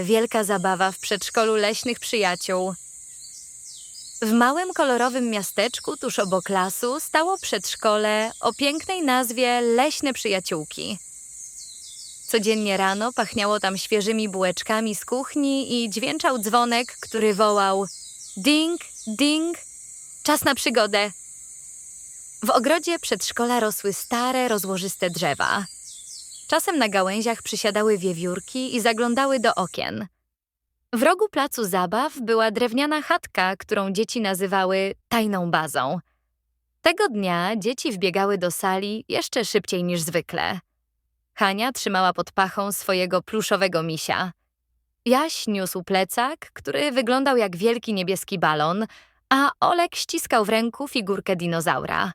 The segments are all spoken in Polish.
Wielka zabawa w przedszkolu leśnych przyjaciół. W małym kolorowym miasteczku tuż obok lasu stało przedszkole o pięknej nazwie Leśne Przyjaciółki. Codziennie rano pachniało tam świeżymi bułeczkami z kuchni i dźwięczał dzwonek, który wołał Ding, ding, czas na przygodę. W ogrodzie przedszkola rosły stare, rozłożyste drzewa. Czasem na gałęziach przysiadały wiewiórki i zaglądały do okien. W rogu placu zabaw była drewniana chatka, którą dzieci nazywały tajną bazą. Tego dnia dzieci wbiegały do sali jeszcze szybciej niż zwykle. Hania trzymała pod pachą swojego pluszowego misia. Jaś niósł plecak, który wyglądał jak wielki niebieski balon, a Olek ściskał w ręku figurkę dinozaura.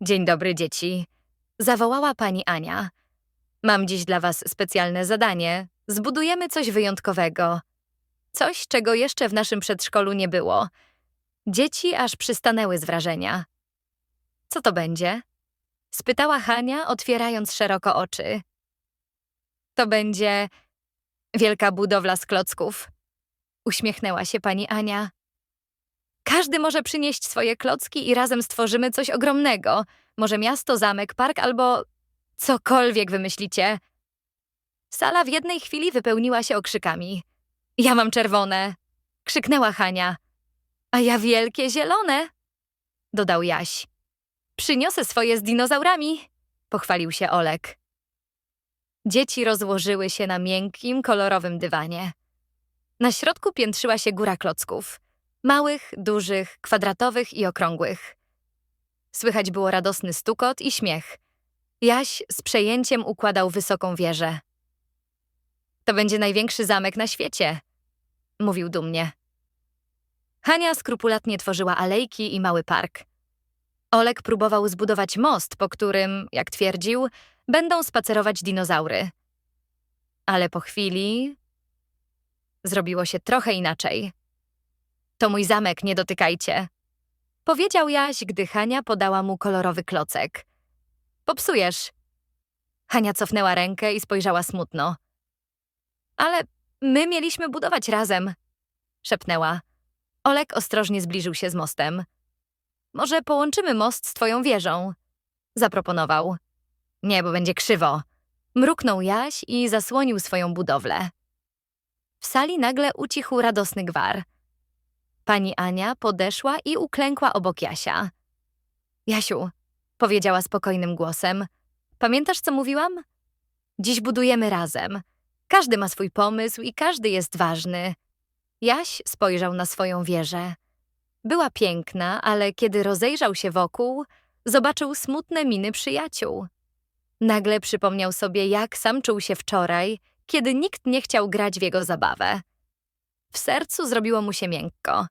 Dzień dobry, dzieci, zawołała pani Ania. Mam dziś dla was specjalne zadanie. Zbudujemy coś wyjątkowego. Coś, czego jeszcze w naszym przedszkolu nie było. Dzieci aż przystanęły z wrażenia. Co to będzie? spytała Hania, otwierając szeroko oczy. To będzie wielka budowla z klocków. Uśmiechnęła się pani Ania. Każdy może przynieść swoje klocki i razem stworzymy coś ogromnego. Może miasto, zamek, park albo cokolwiek wymyślicie. Sala w jednej chwili wypełniła się okrzykami. Ja mam czerwone! krzyknęła Hania. A ja wielkie zielone! dodał Jaś. Przyniosę swoje z dinozaurami! pochwalił się Olek. Dzieci rozłożyły się na miękkim, kolorowym dywanie. Na środku piętrzyła się góra klocków. Małych, dużych, kwadratowych i okrągłych. Słychać było radosny stukot i śmiech. Jaś z przejęciem układał wysoką wieżę. To będzie największy zamek na świecie, mówił dumnie. Hania skrupulatnie tworzyła alejki i mały park. Olek próbował zbudować most, po którym, jak twierdził, będą spacerować dinozaury. Ale po chwili zrobiło się trochę inaczej. To mój zamek, nie dotykajcie. Powiedział Jaś, gdy Hania podała mu kolorowy klocek. Popsujesz. Hania cofnęła rękę i spojrzała smutno. Ale my mieliśmy budować razem, szepnęła. Olek ostrożnie zbliżył się z mostem. Może połączymy most z twoją wieżą? Zaproponował. Nie, bo będzie krzywo. Mruknął Jaś i zasłonił swoją budowlę. W sali nagle ucichł radosny gwar. Pani Ania podeszła i uklękła obok Jasia. Jasiu, powiedziała spokojnym głosem, pamiętasz, co mówiłam? Dziś budujemy razem. Każdy ma swój pomysł i każdy jest ważny. Jaś spojrzał na swoją wieżę. Była piękna, ale kiedy rozejrzał się wokół, zobaczył smutne miny przyjaciół. Nagle przypomniał sobie, jak sam czuł się wczoraj, kiedy nikt nie chciał grać w jego zabawę. W sercu zrobiło mu się miękko.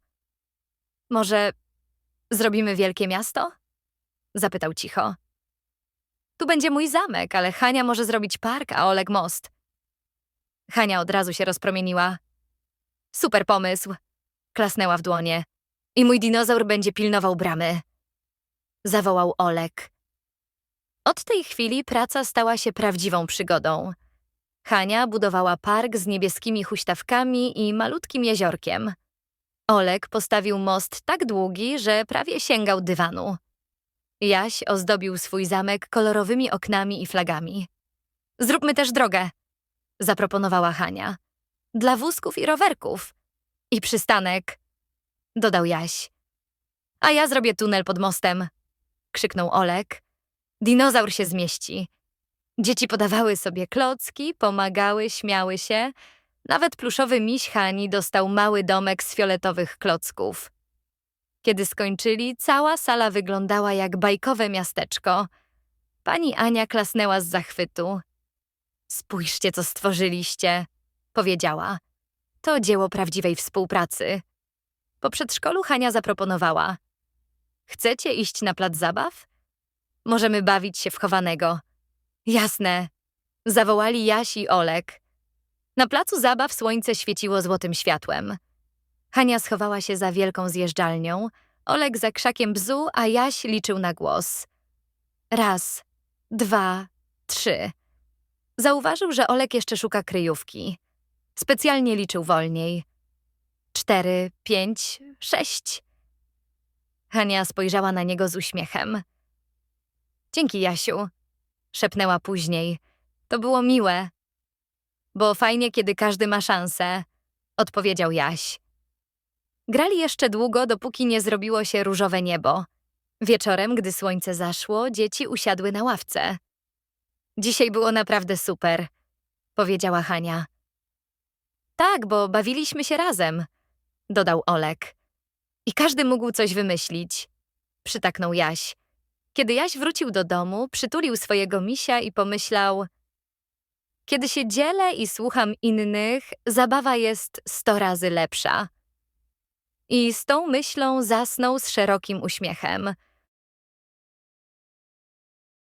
Może zrobimy wielkie miasto? Zapytał cicho. Tu będzie mój zamek, ale Hania może zrobić park, a Oleg most. Hania od razu się rozpromieniła. Super pomysł! Klasnęła w dłonie. I mój dinozaur będzie pilnował bramy. Zawołał Olek. Od tej chwili praca stała się prawdziwą przygodą. Hania budowała park z niebieskimi huśtawkami i malutkim jeziorkiem. Olek postawił most tak długi, że prawie sięgał dywanu. Jaś ozdobił swój zamek kolorowymi oknami i flagami. Zróbmy też drogę, zaproponowała Hania. Dla wózków i rowerków. I przystanek, dodał Jaś. A ja zrobię tunel pod mostem, krzyknął Olek. Dinozaur się zmieści. Dzieci podawały sobie klocki, pomagały, śmiały się. Nawet pluszowy miś Hani dostał mały domek z fioletowych klocków. Kiedy skończyli, cała sala wyglądała jak bajkowe miasteczko. Pani Ania klasnęła z zachwytu. Spójrzcie, co stworzyliście, powiedziała. To dzieło prawdziwej współpracy. Po przedszkolu Hania zaproponowała. Chcecie iść na plac zabaw? Możemy bawić się w chowanego. Jasne. Zawołali Jaś i Olek. Na placu zabaw słońce świeciło złotym światłem. Hania schowała się za wielką zjeżdżalnią, Olek za krzakiem bzu, a Jaś liczył na głos. Raz, dwa, trzy. Zauważył, że Olek jeszcze szuka kryjówki. Specjalnie liczył wolniej. Cztery, pięć, sześć. Hania spojrzała na niego z uśmiechem. Dzięki, Jasiu, szepnęła później. To było miłe. Bo fajnie, kiedy każdy ma szansę, odpowiedział Jaś. Grali jeszcze długo, dopóki nie zrobiło się różowe niebo. Wieczorem, gdy słońce zaszło, dzieci usiadły na ławce. Dzisiaj było naprawdę super, powiedziała Hania. Tak, bo bawiliśmy się razem, dodał Olek. I każdy mógł coś wymyślić, przytaknął Jaś. Kiedy Jaś wrócił do domu, przytulił swojego misia i pomyślał: Kiedy się dzielę i słucham innych, zabawa jest sto razy lepsza. I z tą myślą zasnął z szerokim uśmiechem.